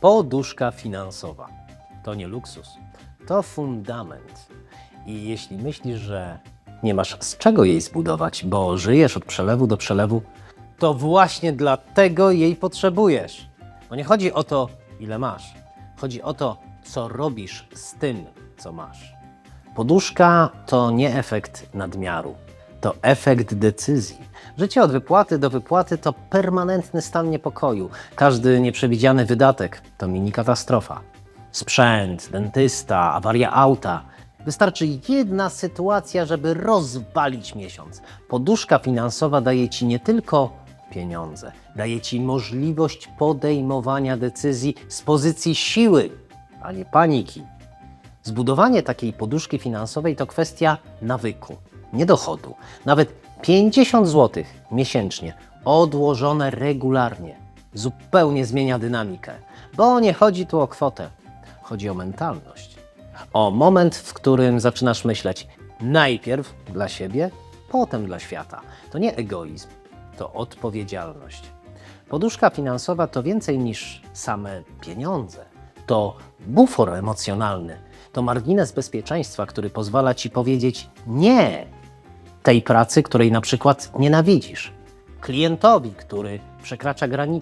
Poduszka finansowa to nie luksus, to fundament. I jeśli myślisz, że nie masz z czego jej zbudować, bo żyjesz od przelewu do przelewu, to właśnie dlatego jej potrzebujesz. Bo nie chodzi o to, ile masz. Chodzi o to, co robisz z tym, co masz. Poduszka to nie efekt nadmiaru, to efekt decyzji. Życie od wypłaty do wypłaty to permanentny stan niepokoju. Każdy nieprzewidziany wydatek to mini katastrofa. Sprzęt, dentysta, awaria auta. Wystarczy jedna sytuacja, żeby rozwalić miesiąc. Poduszka finansowa daje ci nie tylko pieniądze, daje ci możliwość podejmowania decyzji z pozycji siły, a nie paniki. Zbudowanie takiej poduszki finansowej to kwestia nawyku, nie dochodu. Nawet 50 zł miesięcznie, odłożone regularnie, zupełnie zmienia dynamikę. Bo nie chodzi tu o kwotę, chodzi o mentalność. O moment, w którym zaczynasz myśleć najpierw dla siebie, potem dla świata. To nie egoizm, to odpowiedzialność. Poduszka finansowa to więcej niż same pieniądze. To bufor emocjonalny, to margines bezpieczeństwa, który pozwala ci powiedzieć nie tej pracy, której na przykład nienawidzisz, klientowi, który przekracza granice,